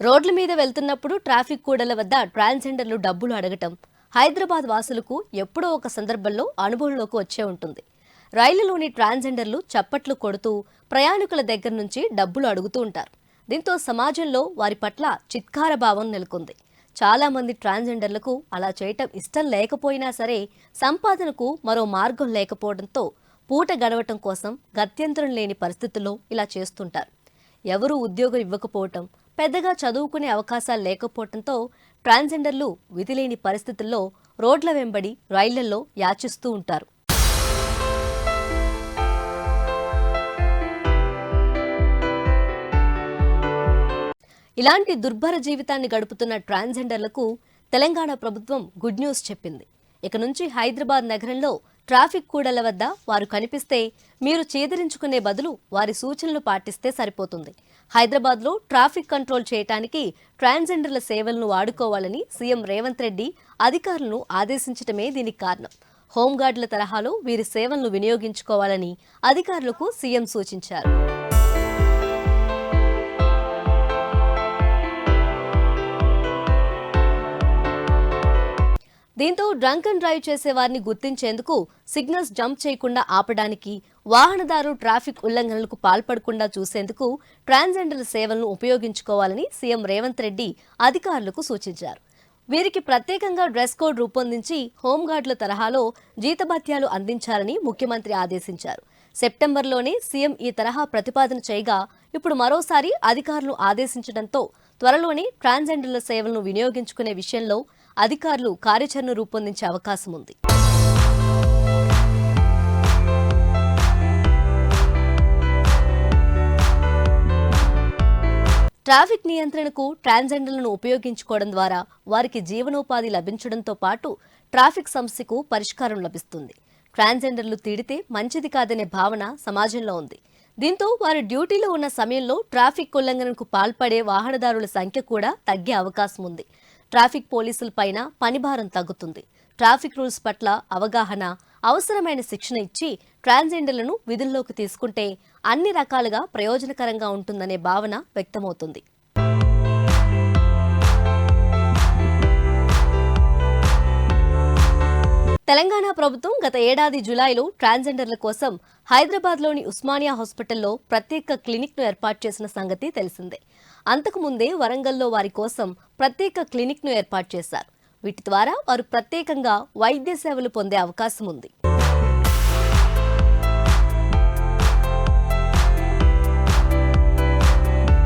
రోడ్ల మీద వెళ్తున్నప్పుడు ట్రాఫిక్ కూడల వద్ద ట్రాన్స్జెండర్లు డబ్బులు అడగటం హైదరాబాద్ వాసులకు ఎప్పుడో ఒక సందర్భంలో అనుభవంలోకి వచ్చే ఉంటుంది. రైలులోని ట్రాన్స్జెండర్లు చప్పట్లు కొడుతూ ప్రయాణికుల దగ్గర నుంచి డబ్బులు అడుగుతూ ఉంటారు. దీంతో సమాజంలో వారి పట్ల చిత్కార భావం నెలకొంది. చాలామంది ట్రాన్స్జెండర్లకు అలా చేయటం ఇష్టం లేకపోయినా సరే సంపాదనకు మరో మార్గం లేకపోవడంతో పూట గడవటం కోసం గత్యంతరం లేని పరిస్థితుల్లో ఇలా చేస్తుంటారు. ఎవరూ ఉద్యోగం ఇవ్వకపోవటం పెద్దగా చదువుకునే అవకాశాలు లేకపోవటంతో ట్రాన్స్జెండర్లు విధిలేని పరిస్థితుల్లో రోడ్ల వెంబడి రైళ్ళలో యాచిస్తూ ఉంటారు. ఇలాంటి దుర్భర జీవితాన్ని గడుపుతున్న ట్రాన్స్జెండర్లకు తెలంగాణ ప్రభుత్వం గుడ్ న్యూస్ చెప్పింది. ఇక నుంచి హైదరాబాద్ నగరంలో ట్రాఫిక్ కూడళ్ళ వద్ద వారు కనిపిస్తే మీరు చేదరించుకునే బదులు వారి సూచనలు పాటిస్తే సరిపోతుంది. హైదరాబాద్లో ట్రాఫిక్ కంట్రోల్ చేయటానికి ట్రాన్స్జెండర్ల సేవలను వాడుకోవాలని సీఎం రేవంత్ రెడ్డి అధికారులను ఆదేశించటమే దీనికి కారణం. హోంగార్డుల తరహాలో వీరి సేవలను వినియోగించుకోవాలని అధికారులకు సీఎం సూచించారు. దీంతో డ్రంక్ అండ్ డ్రైవ్ చేసే వారిని గుర్తించేందుకు సిగ్నల్స్ జంప్ చేయకుండా ఆపడానికి వాహనదారు ట్రాఫిక్ ఉల్లంఘనలకు పాల్పడకుండా చూసేందుకు ట్రాన్స్జెండర్ల సేవలను ఉపయోగించుకోవాలని సీఎం రేవంత్ రెడ్డి అధికారులకు సూచించారు. వీరికి ప్రత్యేకంగా డ్రెస్ కోడ్ రూపొందించి హోంగార్డుల తరహాలో జీతభత్యాలు అందించాలని ముఖ్యమంత్రి ఆదేశించారు. సెప్టెంబర్లోనే సీఎం ఈ తరహా ప్రతిపాదన చేయగా ఇప్పుడు మరోసారి అధికారులు ఆదేశించడంతో త్వరలోనే ట్రాన్స్జెండర్ల సేవలను వినియోగించుకునే విషయంలో అధికారులు కార్యాచరణ రూపొందించే అవకాశం ఉంది. ట్రాఫిక్ నియంత్రణకు ట్రాన్స్జెండర్లను ఉపయోగించుకోవడం ద్వారా వారికి జీవనోపాధి లభించడంతో పాటు ట్రాఫిక్ సమస్యకు పరిష్కారం లభిస్తుంది. ట్రాన్స్జెండర్లు తీడితే మంచిది కాదనే భావన సమాజంలో ఉంది. దీంతో వారు డ్యూటీలో ఉన్న సమయంలో ట్రాఫిక్ ఉల్లంఘనకు పాల్పడే వాహనదారుల సంఖ్య కూడా తగ్గే అవకాశం ఉంది. ట్రాఫిక్ పోలీసుల పైన పనిభారం తగ్గుతుంది. ట్రాఫిక్ రూల్స్ పట్ల అవగాహన అవసరమైన శిక్షణ ఇచ్చి ట్రాన్స్జెండర్లను విధుల్లోకి తీసుకుంటే అన్ని రకాలుగా ప్రయోజనకరంగా ఉంటుందనే భావన వ్యక్తమవుతుంది. తెలంగాణ ప్రభుత్వం గత ఏడాది జులైలో ట్రాన్స్జెండర్ల కోసం హైదరాబాద్లోని ఉస్మానియా హాస్పిటల్లో ప్రత్యేక క్లినిక్ను ఏర్పాటు చేసిన సంగతి తెలిసిందే. అంతకుముందే వరంగల్లో వారి కోసం ప్రత్యేక క్లినిక్ను ఏర్పాటు చేశారు. వీటి ద్వారా వారు ప్రత్యేకంగా వైద్య సేవలు పొందే అవకాశం ఉంది.